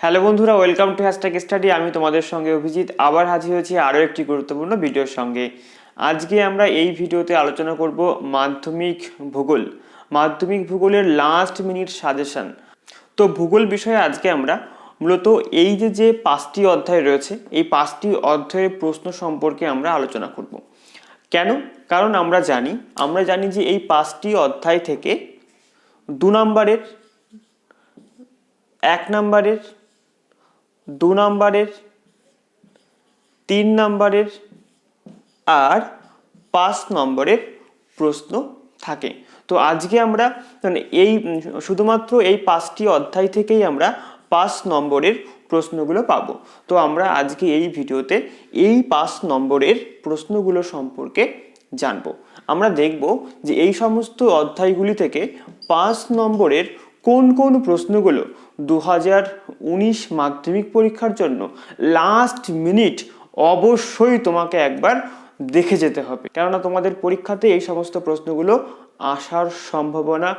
Hello বন্ধুরা, welcome to hashtag study. আমি তোমাদের সঙ্গে অভিজিৎ। আবার হাজির হয়েছি আরও একটি গুরুত্বপূর্ণ ভিডিওর সঙ্গে। আজকে আমরা এই ভিডিওতে আলোচনা করব মাধ্যমিক ভূগোল। মাধ্যমিক ভূগোলের লাস্ট মিনিট সাজেশন তো ভূগোল বিষয়ে আজকে আমরা মূলত এই যে যে পাঁচটি অধ্যায় রয়েছে, এই পাঁচটি অধ্যায়ের প্রশ্ন সম্পর্কে আমরা আলোচনা করব। কেন? কারণ আমরা জানি আমরা জানি যে এই পাঁচটি অধ্যায় থেকে দু নম্বরের, এক নম্বরের দু নম্বরের, তিন নম্বরের আর পাঁচ নম্বরের প্রশ্ন থাকে। তো আজকে আমরা মানে এই, শুধুমাত্র এই পাঁচটি অধ্যায় থেকেই আমরা পাঁচ নম্বরের প্রশ্নগুলো পাবো। তো আমরা আজকে এই ভিডিওতে এই পাঁচ নম্বরের প্রশ্নগুলো সম্পর্কে জানব। আমরা দেখব যে এই সমস্ত অধ্যায়গুলি থেকে পাঁচ নম্বরের কোন কোন প্রশ্নগুলো দু হাজার উনিশ মাধ্যমিক পরীক্ষার জন্য লাস্ট মিনিট অবশ্যই তোমাকে একবার দেখে যেতে হবে। কেননা তোমাদের পরীক্ষাতে এই সমস্ত প্রশ্নগুলো আসার সম্ভাবনা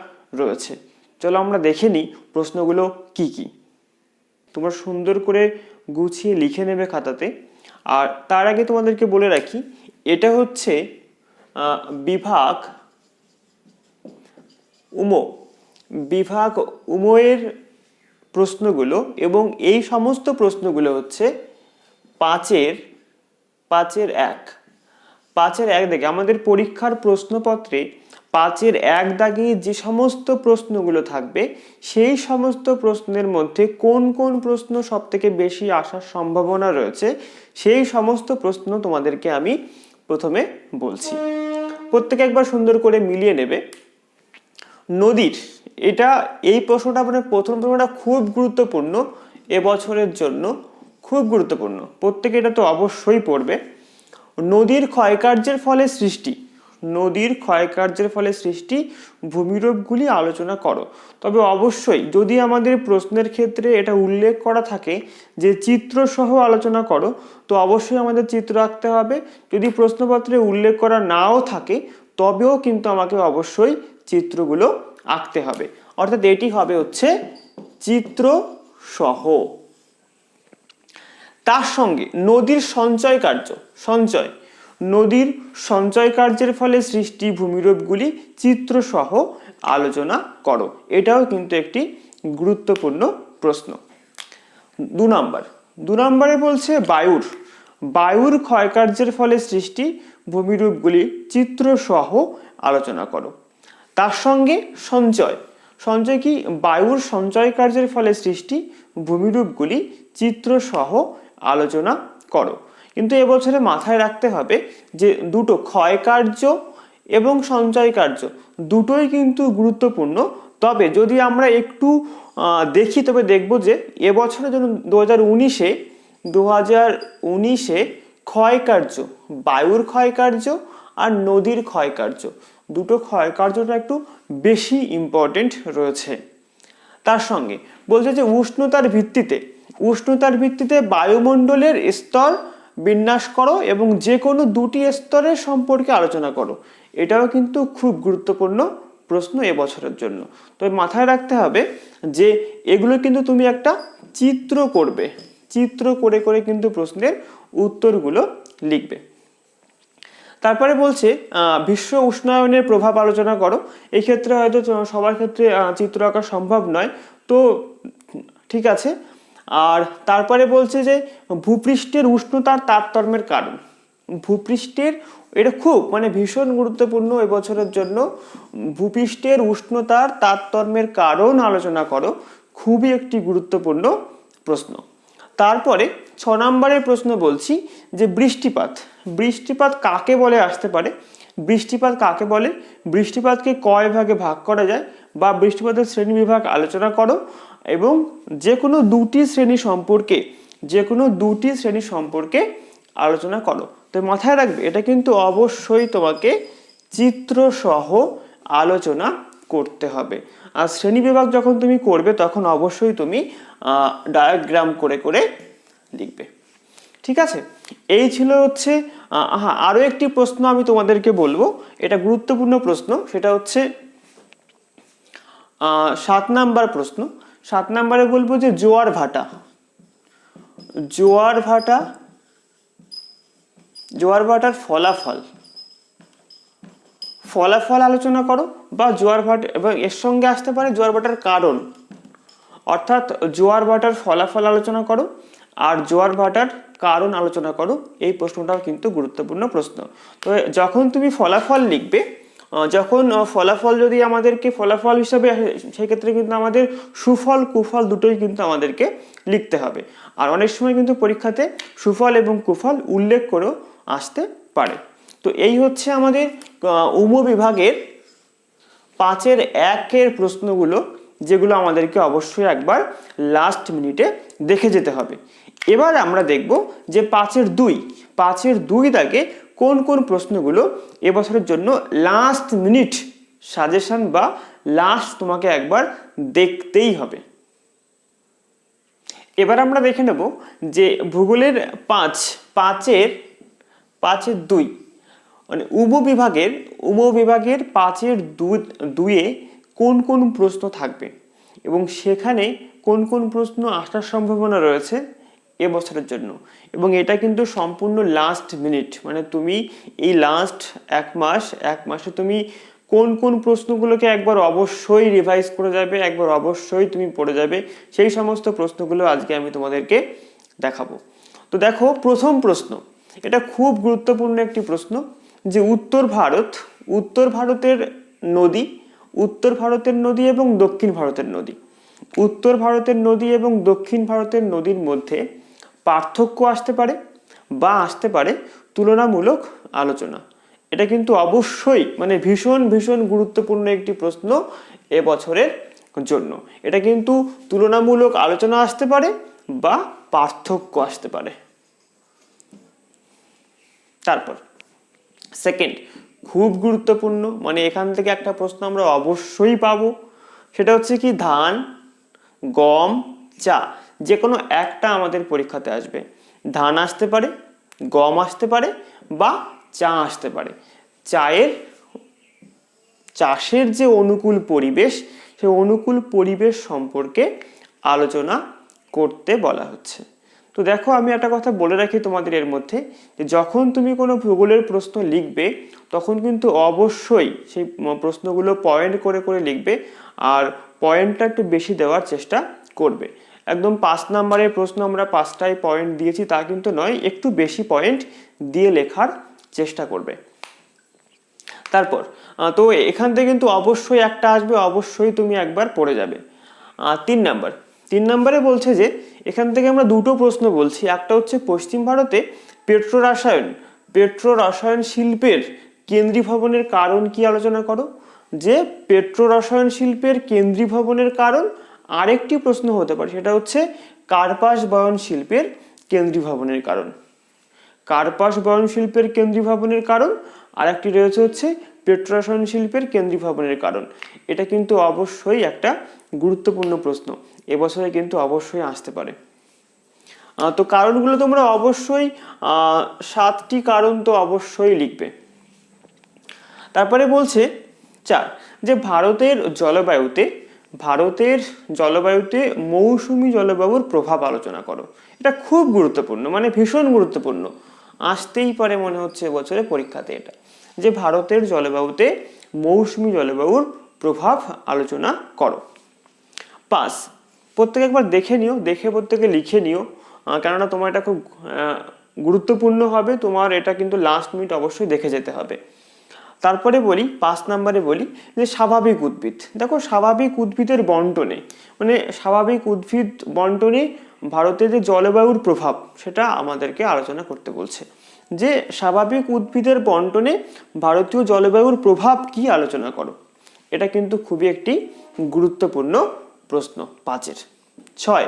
রয়েছে। চলো আমরা দেখে নিই প্রশ্নগুলো কি কি। তোমরা সুন্দর করে গুছিয়ে লিখে নেবে খাতাতে। আর তার আগে তোমাদেরকে বলে রাখি, এটা হচ্ছে বিভাগ উমো বিভাগ উমোয়ের প্রশ্নগুলো এবং এই সমস্ত প্রশ্নগুলো হচ্ছে পাঁচের পাঁচের এক। পাঁচের এক দাগে আমাদের পরীক্ষার প্রশ্নপত্রে পাঁচের এক দাগে যে সমস্ত প্রশ্নগুলো থাকবে, সেই সমস্ত প্রশ্নের মধ্যে কোন কোন প্রশ্ন সব থেকে বেশি আসার সম্ভাবনা রয়েছে, সেই সমস্ত প্রশ্ন তোমাদেরকে আমি প্রথমে বলছি। প্রত্যেকে একবার সুন্দর করে মিলিয়ে নেবে। নদীর। এটা, এই প্রশ্নটা আপনার প্রথম প্রশ্নটা খুব গুরুত্বপূর্ণ এবছরের জন্য। খুব গুরুত্বপূর্ণ। প্রত্যেকে এটা তো অবশ্যই পড়বে। নদীর ক্ষয়কার্যের ফলে সৃষ্টি। নদীর ক্ষয়কার্যের ফলে সৃষ্টি ভূমিরূপগুলি আলোচনা করো। তবে অবশ্যই যদি আমাদের প্রশ্নের ক্ষেত্রে এটা উল্লেখ করা থাকে যে চিত্র সহ আলোচনা করো, তো অবশ্যই আমাদের চিত্র আঁকতে হবে। যদি প্রশ্নপত্রে উল্লেখ করা নাও থাকে, তবেও কিন্তু আমাকে অবশ্যই চিত্রগুলো আঁকতে হবে। অর্থাৎ এটি হবে হচ্ছে চিত্র সহ তার সঙ্গে নদীর সঞ্চয় কার্য, সঞ্চয়। নদীর সঞ্চয় কার্যের ফলে সৃষ্টি ভূমিরূপগুলি চিত্রসহ আলোচনা করো। এটাও কিন্তু একটি গুরুত্বপূর্ণ প্রশ্ন। দু নম্বর। দু নম্বরে বলছে বায়ুর। বায়ুর ক্ষয়কার্যের ফলে সৃষ্টি ভূমিরূপগুলি চিত্রসহ আলোচনা করো। তার সঙ্গে সঞ্চয়। সঞ্চয় কি? বায়ুর সঞ্চয় কার্যের ফলে সৃষ্টি ভূমিরূপগুলি চিত্রসহ আলোচনা করো। কিন্তু এবছরে মাথায় রাখতে হবে যে দুটো ক্ষয় কার্য এবং সঞ্চয় কার্য দুটোই কিন্তু গুরুত্বপূর্ণ। তবে যদি আমরা একটু দেখি, তবে দেখব যে এবছরের জন্য দু হাজার উনিশে, দু হাজার উনিশে ক্ষয়কার্য বায়ুর ক্ষয়কার্য আর নদীর ক্ষয়কার্য দুটো ক্ষয় কার্যটা একটু বেশি ইম্পর্টেন্ট রয়েছে। তার সঙ্গে বলছে যে উষ্ণতার ভিত্তিতে উষ্ণতার ভিত্তিতে বায়ুমণ্ডলের স্তর বিন্যাস করো এবং যে কোনো দুটি স্তরের সম্পর্কে আলোচনা করো। এটাও কিন্তু খুব গুরুত্বপূর্ণ প্রশ্ন এবছরের জন্য। তো মাথায় রাখতে হবে যে এগুলো কিন্তু তুমি একটা চিত্র করবে। চিত্র করে করে কিন্তু প্রশ্নের উত্তরগুলো লিখবে। তারপরে বলছে বিশ্ব উষ্ণায়নের প্রভাব আলোচনা করো। এই ক্ষেত্রে হয়তো সবার ক্ষেত্রে চিত্র আঁকা সম্ভব নয়। তো, ঠিক আছে। আর তারপরে বলছে যে, ভূপৃষ্ঠের উষ্ণতার তারতম্যের কারণ। ভূপৃষ্ঠের, এটা খুব মানে ভীষণ গুরুত্বপূর্ণ এবছরের জন্য। ভূপৃষ্ঠের উষ্ণতার তারতম্যের কারণ আলোচনা করো। খুবই একটি গুরুত্বপূর্ণ প্রশ্ন। তারপরে ছ নম্বরের প্রশ্ন বলছি যে বৃষ্টিপাত বৃষ্টিপাত কাকে বলে আসতে পারে? বৃষ্টিপাত কাকে বলে? বৃষ্টিপাতকে কয় ভাগে ভাগ করা যায় বা বৃষ্টিপাতের শ্রেণি বিভাগ আলোচনা করো এবং যে কোনো দুটি শ্রেণি সম্পর্কে যে কোনো দুটি শ্রেণি সম্পর্কে আলোচনা করো। তো মাথায় রাখবে, এটা কিন্তু অবশ্যই তোমাকে চিত্রসহ আলোচনা করতে হবে। আর শ্রেণি বিভাগ যখন তুমি করবে, তখন অবশ্যই তুমি ডায়াগ্রাম করে করে লিখবে। ঠিক আছে? এই ছিল হচ্ছে হ্যাঁ আরও একটি প্রশ্ন আমি তোমাদেরকে বলব। এটা গুরুত্বপূর্ণ প্রশ্ন, সেটা হচ্ছে সাত নাম্বার প্রশ্ন। সাত নাম্বারে বলব যে জোয়ার ভাটা। জোয়ার ভাটা, জোয়ার ভাটার ফলাফল। ফলাফল আলোচনা করো বা জোয়ার ভাটা এবং এর সঙ্গে আসতে পারে জোয়ার ভাটার কারণ। অর্থাৎ জোয়ার ভাটার ফলাফল আলোচনা করো আর জোয়ার ভাটার কারণ আলোচনা করো, এই প্রশ্নটাও কিন্তু গুরুত্বপূর্ণ প্রশ্ন। তো যখন তুমি ফলাফল লিখবে যখন ফলাফল যদি আমাদেরকে ফলাফল হিসাবে সেক্ষেত্রে কিন্তু আমাদের সুফল, কুফল দুটোই কিন্তু আমাদেরকে লিখতে হবে। আর অনেক সময় কিন্তু পরীক্ষাতে সুফল এবং কুফল উল্লেখ করেও আসতে পারে। তো এই হচ্ছে আমাদের আহ, উপবিভাগের পাঁচের একের প্রশ্নগুলো যেগুলো আমাদেরকে অবশ্যই একবার লাস্ট মিনিটে দেখে যেতে হবে। এবার আমরা দেখব যে পাঁচের দুই পাঁচের দুই দাগে কোন কোন প্রশ্নগুলো এবছরের জন্য লাস্ট মিনিট সাজেশন বা লাস্ট তোমাকে একবার দেখতেই হবে। এবার আমরা দেখে নেব যে ভূগোলের পাঁচ পাঁচের পাঁচের দুই মানে উপবিভাগের উপবিভাগের পাঁচের দুই, দুইয়ে কোন কোন প্রশ্ন থাকবে? এবং সেখানে কোন কোন প্রশ্ন আসার সম্ভাবনা রয়েছে এবছরের জন্য? এবং এটা কিন্তু সম্পূর্ণ লাস্ট মিনিট মানে তুমি এই লাস্ট এক মাস, এক মাসে তুমি কোন কোন প্রশ্নগুলোকে একবার অবশ্যই রিভাইজ করে যাবে, একবার অবশ্যই তুমি পড়ে যাবে, সেই সমস্ত প্রশ্নগুলো আজকে আমি তোমাদেরকে দেখাবো। তো দেখো, প্রথম প্রশ্ন, এটা খুব গুরুত্বপূর্ণ একটি প্রশ্ন। যে উত্তর ভারত, উত্তর ভারতের নদী, উত্তর ভারতের নদী এবং দক্ষিণ ভারতের নদী। উত্তর ভারতের নদী এবং দক্ষিণ ভারতের নদীর মধ্যে পার্থক্য আসতে পারে বা আসতে পারে তুলনামূলক আলোচনা। এটা কিন্তু অবশ্যই মানে ভীষণ ভীষণ গুরুত্বপূর্ণ একটি প্রশ্ন এবছরের জন্য। এটা কিন্তু তুলনামূলক আলোচনা আসতে পারে বা পার্থক্য আসতে পারে। তারপর সেকেন্ড খুব গুরুত্বপূর্ণ মানে এখান থেকে একটা প্রশ্ন আমরা অবশ্যই পাবো, সেটা হচ্ছে কি ধান, গম, চা যে কোনো একটা আমাদের পরীক্ষাতে আসবে। ধান আসতে পারে, গম আসতে পারে বা চা আসতে পারে। চায়ের, চাষের যে অনুকূল পরিবেশ, সেই অনুকূল পরিবেশ সম্পর্কে আলোচনা করতে বলা হচ্ছে। তো দেখো, আমি একটা কথা বলে রাখি তোমাদের এর মধ্যে, যে যখন তুমি কোনো ভূগোলের প্রশ্ন লিখবে, তখন কিন্তু অবশ্যই সেই প্রশ্নগুলো পয়েন্ট করে করে লিখবে আর পয়েন্টটা একটু বেশি দেওয়ার চেষ্টা করবে। একদম পাঁচ নাম্বারের প্রশ্ন আমরা পাঁচটায় পয়েন্ট দিয়েছি, তা কিন্তু নয়, একটু বেশি পয়েন্ট দিয়ে লেখার চেষ্টা করবে। তারপর তো এখান থেকে কিন্তু অবশ্যই একটা আসবে, অবশ্যই তুমি একবার পড়ে যাবে। তিন নাম্বার তিন নম্বরে বলছে যে, এখান থেকে আমরা দুটো প্রশ্ন বলছি। একটা হচ্ছে পশ্চিম ভারতে পেট্রো রসায়ন পেট্রো রসায়ন শিল্পের কেন্দ্রীভবনের কারণ কি আলোচনা করো? যে পেট্রো রসায়ন শিল্পের কেন্দ্রীভবনের কারণ আরেকটি প্রশ্ন হতে পারে, সেটা হচ্ছে কার্পাস বয়ন শিল্পের কেন্দ্রীভবনের কারণ। কার্পাস বয়ন শিল্পের কেন্দ্রীভবনের কারণ, আরেকটি রয়েছে হচ্ছে পেট্রোরসায়ন শিল্পের কেন্দ্রীভবনের কারণ। এটা কিন্তু অবশ্যই একটা গুরুত্বপূর্ণ প্রশ্ন। এবছরে কিন্তু অবশ্যই আসতে পারে। তো কারণগুলো তোমরা অবশ্যই সাতটি কারণ তো অবশ্যই লিখবে। তারপরে বলছে, চার, যে ভারতের জলবায়ুতে ভারতের জলবায়ুতে মৌসুমী জলবায়ুর প্রভাব আলোচনা করো। এটা খুব গুরুত্বপূর্ণ মানে ভীষণ গুরুত্বপূর্ণ। আসতেই পারে মনে হচ্ছে এবছরে পরীক্ষাতে এটা। যে ভারতের জলবায়ুতে মৌসুমী জলবায়ুর প্রভাব আলোচনা করো। পাস প্রত্যেকে একবার দেখে নিও, দেখে প্রত্যেকে লিখে নিও। কেননা তোমার এটা খুব গুরুত্বপূর্ণ হবে, তোমার এটা কিন্তু লাস্ট মিনিট অবশ্যই দেখে যেতে হবে। তারপরে বলি, পাঁচ নাম্বারে বলি যে স্বাভাবিক উদ্ভিদ। দেখো স্বাভাবিক উদ্ভিদের বন্টনে মানে স্বাভাবিক উদ্ভিদ বন্টনে ভারতের যে জলবায়ুর প্রভাব, সেটা আমাদেরকে আলোচনা করতে বলছে। যে স্বাভাবিক উদ্ভিদের বন্টনে ভারতীয় জলবায়ুর প্রভাব কি আলোচনা করো, এটা কিন্তু খুবই একটি গুরুত্বপূর্ণ প্রশ্ন পাঁচের। ছয়।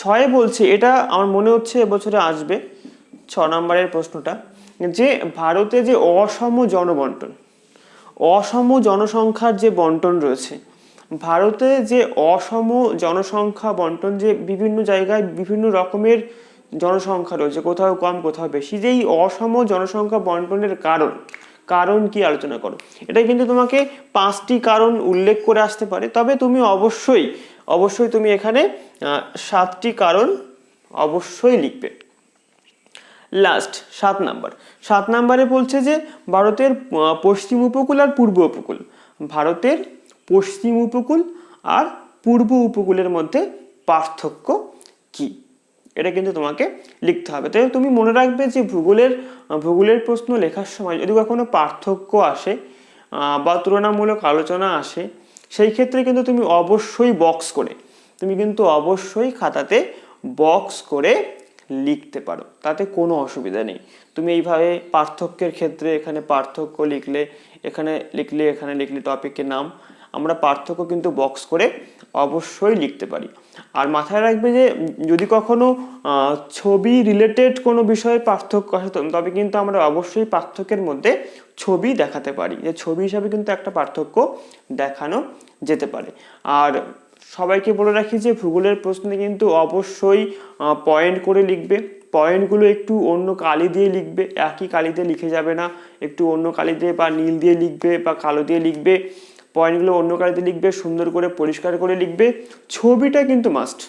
ছয়ে বলছে, এটা আমার মনে হচ্ছে এবছরে আসবে, ছ নম্বরের প্রশ্নটা, যে ভারতে যে অসম জনবন্টন, অসম জনসংখ্যার যে বন্টন রয়েছে, ভারতে যে অসম জনসংখ্যা বন্টন, যে বিভিন্ন জায়গায় বিভিন্ন রকমের জনসংখ্যা রয়েছে, কোথাও কম, কোথাও বেশি যে এই অসম জনসংখ্যা বন্টনের কারণ কারণ কি আলোচনা করো। এটা কিন্তু তোমাকে পাঁচটি কারণ উল্লেখ করে আসতে পারে, তবে তুমি অবশ্যই অবশ্যই তুমি এখানে সাতটি কারণ অবশ্যই লিখবে। লাস্ট সাত নাম্বার। সাত নাম্বারে বলছে যে, ভারতের পশ্চিম উপকূল আর পূর্ব উপকূল। ভারতের পশ্চিম উপকূল আর পূর্ব উপকূলের মধ্যে পার্থক্য কি? এটা কিন্তু তোমাকে লিখতে হবে। তাই তুমি মনে রাখবে যে, ভূগোলের ভূগোলের প্রশ্ন লেখার সময় যদি কখনো পার্থক্য আসে বা তুলনামূলক আলোচনা আসে সেই ক্ষেত্রে কিন্তু তুমি অবশ্যই বক্স করে, তুমি কিন্তু অবশ্যই খাতাতে বক্স করে লিখতে পারো, তাতে কোনো অসুবিধা নেই। তুমি এইভাবে পার্থক্যের ক্ষেত্রে এখানে পার্থক্য লিখলে, এখানে লিখলে এখানে লিখলে টপিকের নাম আমরা পার্থক্য কিন্তু বক্স করে অবশ্যই লিখতে পারি। আর মাথায় রাখবে যে, যদি কখনো ছবি রিলেটেড কোনো বিষয়ে পার্থক্য আসে তবে কিন্তু আমরা অবশ্যই পার্থক্যের মধ্যে ছবি দেখাতে পারি। যে ছবি হিসাবে কিন্তু একটা পার্থক্য দেখানো যেতে পারে। আর সবাইকে বলে রাখি যে, ভূগোলের প্রশ্নে কিন্তু অবশ্যই পয়েন্ট করে লিখবে। পয়েন্টগুলো একটু অন্য কালি দিয়ে লিখবে। একই কালি দিয়ে লিখে যাবে না। একটু অন্য কালি দিয়ে বা নীল দিয়ে লিখবে বা কালো দিয়ে লিখবে। পয়েন্টগুলো অন্য কালিতে লিখবে, সুন্দর করে পরিষ্কার করে লিখবে। ছবিটা কিন্তু মাস্ট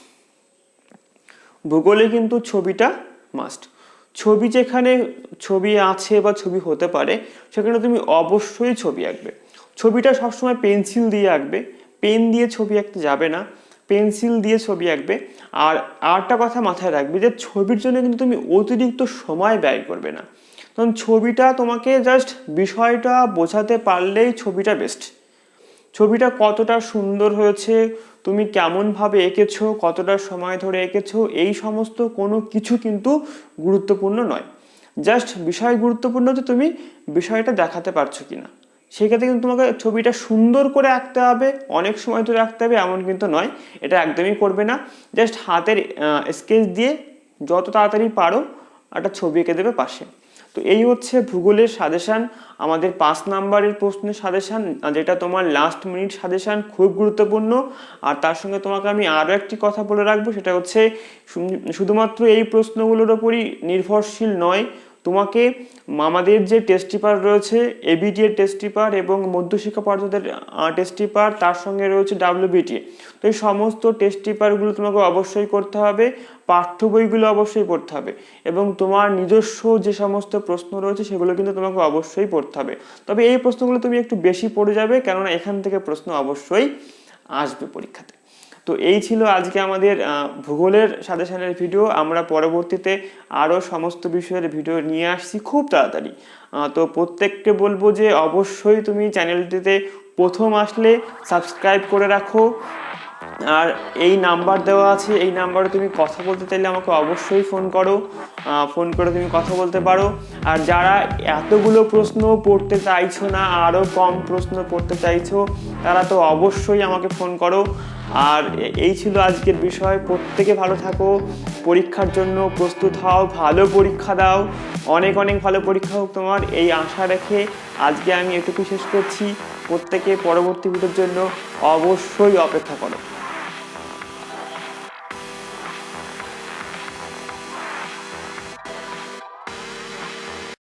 ভূগোলে কিন্তু ছবিটা মাস্ট ছবি যেখানে ছবি আছে বা ছবি হতে পারে, সেখানে তুমি অবশ্যই ছবি আঁকবে। ছবিটা সবসময় পেন্সিল দিয়ে আঁকবে। পেন দিয়ে ছবি আঁকতে যাবে না। পেন্সিল দিয়ে ছবি আঁকবে। আর আরেকটা কথা মাথায় রাখবে যে, ছবির জন্য কিন্তু তুমি অতিরিক্ত সময় ব্যয় করবে না। কারণ ছবিটা তোমাকে জাস্ট বিষয়টা বোঝাতে পারলেই ছবিটা বেস্ট ছবিটা কতটা সুন্দর হয়েছে, তুমি কেমনভাবে এঁকেছো, কতটা সময় ধরে এঁকেছো, এই সমস্ত কোনো কিছু কিন্তু গুরুত্বপূর্ণ নয়। জাস্ট বিষয় গুরুত্বপূর্ণ যে তুমি বিষয়টা দেখাতে পারছ কিনা। সেক্ষেত্রে কিন্তু তোমাকে ছবিটা সুন্দর করে আঁকতে হবে, অনেক সময় ধরে আঁকতে হবে, এমন কিন্তু নয়, এটা একদমই করবে না। জাস্ট হাতের স্কেচ দিয়ে যত তাড়াতাড়ি পারো, একটা ছবি এঁকে দেবে পাশে। তো এই হচ্ছে ভূগোলের সাজেশান। আমাদের পাঁচ নাম্বারের প্রশ্নের সাজেশান, যেটা তোমার লাস্ট মিনিট সাজেশান, খুব গুরুত্বপূর্ণ। আর তার সঙ্গে তোমাকে আমি আরও একটি কথা বলে রাখব, সেটা হচ্ছে শুধুমাত্র এই প্রশ্নগুলোর ওপরই নির্ভরশীল নয়। তোমাকে মামাদের যে টেস্ট পেপার রয়েছে এবিটি এর টেস্ট পেপার এবং মধ্যশিক্ষা পর্ষদের টেস্ট পেপার তার সঙ্গে রয়েছে ডাব্লিউবিটি তো এই সমস্ত টেস্ট পেপারগুলো তোমাকে অবশ্যই করতে হবে, পাঠ্য বইগুলো অবশ্যই পড়তে হবে এবং তোমার নিজস্ব যে সমস্ত প্রশ্ন রয়েছে, সেগুলো কিন্তু তোমাকে অবশ্যই পড়তে হবে। তবে এই প্রশ্নগুলো তুমি একটু বেশি পড়ে যাবে, কেননা এখান থেকে প্রশ্ন অবশ্যই আসবে পরীক্ষাতে। তো এই ছিল আজকে আমাদের ভূগোলের সাজেশনের ভিডিও। আমরা পরবর্তীতে আরও সমস্ত বিষয়ের ভিডিও নিয়ে আসছি খুব তাড়াতাড়ি। তো প্রত্যেককে বলব যে অবশ্যই তুমি চ্যানেলটিতে প্রথম আসলে সাবস্ক্রাইব করে রাখো। আর এই নাম্বার দেওয়া আছে, এই নাম্বারে তুমি কথা বলতে চাইলে আমাকে অবশ্যই ফোন করো ফোন করে তুমি কথা বলতে পারো। আর যারা এতগুলো প্রশ্ন পড়তে চাইছো না আরও কম প্রশ্ন পড়তে চাইছো, তারা তো অবশ্যই আমাকে ফোন করো। আর এই ছিল আজকের বিষয়। প্রত্যেকে ভালো থাকো, পরীক্ষার জন্য প্রস্তুত হও, ভালো পরীক্ষা দাও। অনেক অনেক ভালো পরীক্ষা হোক তোমার, এই আশা রেখে আজকে আমি এটুকু শেষ করছি। প্রত্যেকে পরবর্তী ভিডিওর জন্য অবশ্যই অপেক্ষা করো।